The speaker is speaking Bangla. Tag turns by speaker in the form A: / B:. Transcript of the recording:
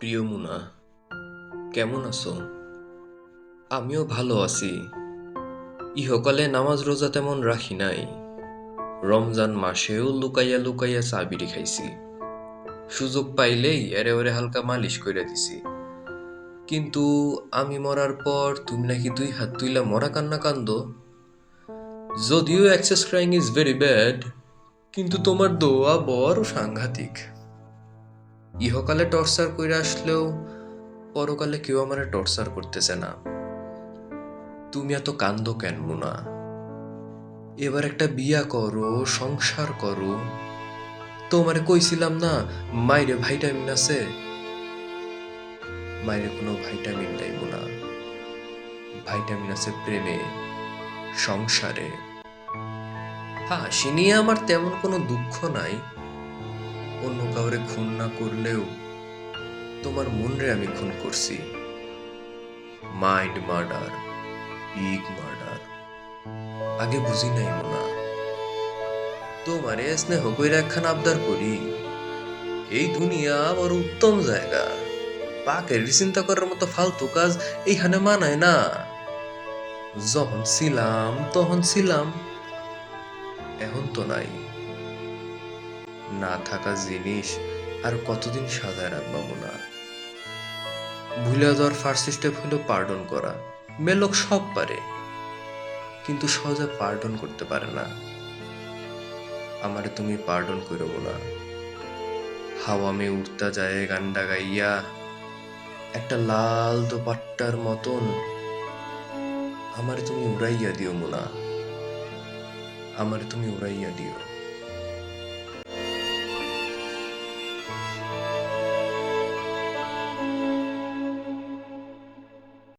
A: প্রিয় মুনা, কেমন আছো? আমিও ভালো আছি। ইহকালে নামাজ রোজা তেমন রাখি নাই। রমজান মাসেও লুকাইয়া লুকাইয়া চা বিড়ি খাইছি। সুযোগ পাইলেই এরে ওরে হালকা মালিশ কইরা দিছি। কিন্তু আমি মরার পর তুমি নাকি দুই হাত তুইলা মরা কান্না কান্দ? যদিও excess crying is very bad কিন্তু তোমার দোয়া বড় সাংঘাতিক। ইহকালে টর্চার কইরা আসলেও পরকালে কেউ আমারে টর্চার করতেছে না। তুমি এত কান্দ কেন মুনা? এবার একটা বিয়া করো, সংসার করো। তোমারে কইছিলাম না, মাইরে ভাইটামিন আছে? মাইরে কোনো ভাইটামিন নাই মুনা। ভাইটামিন আছে প্রেমে, সংসারে। হ্যাঁ সে নিয়ে আমার তেমন কোনো দুঃখ নাই। অন্য কাউরে খুন না করলেও তোমার মনরে আমি খুন করছি। মাইন্ড মার্ডার বিগ মার্ডার আগে বুঝি নাই মোনা। তোমারে স্নেহ কইরা একখান আবদার করি। এই দুনিয়া আমার উত্তম জায়গা। পাকের চিন্তা করার মতো ফালতু কাজ এইখানে মানায় না। যখন ছিলাম তখন ছিলাম, এখন তো নাই। না থাকা জিনিস আর কতদিন সাজায় রাখবা মোনা? ভুলে যাওয়ার ফার্স্ট স্টেপ হলো পার্ডন করা। মেলোক সব পারে, কিন্তু সহজে পার্ডন করতে পারে না। আমারে তুমি পার্ডন করো না হাওয়া মে উড়তা যায় গান্ডা গাইয়া একটা লাল দোপাট্টার মতন আমারে তুমি উড়াইয়া দিও মোনা। আমারে তুমি উড়াইয়া দিও।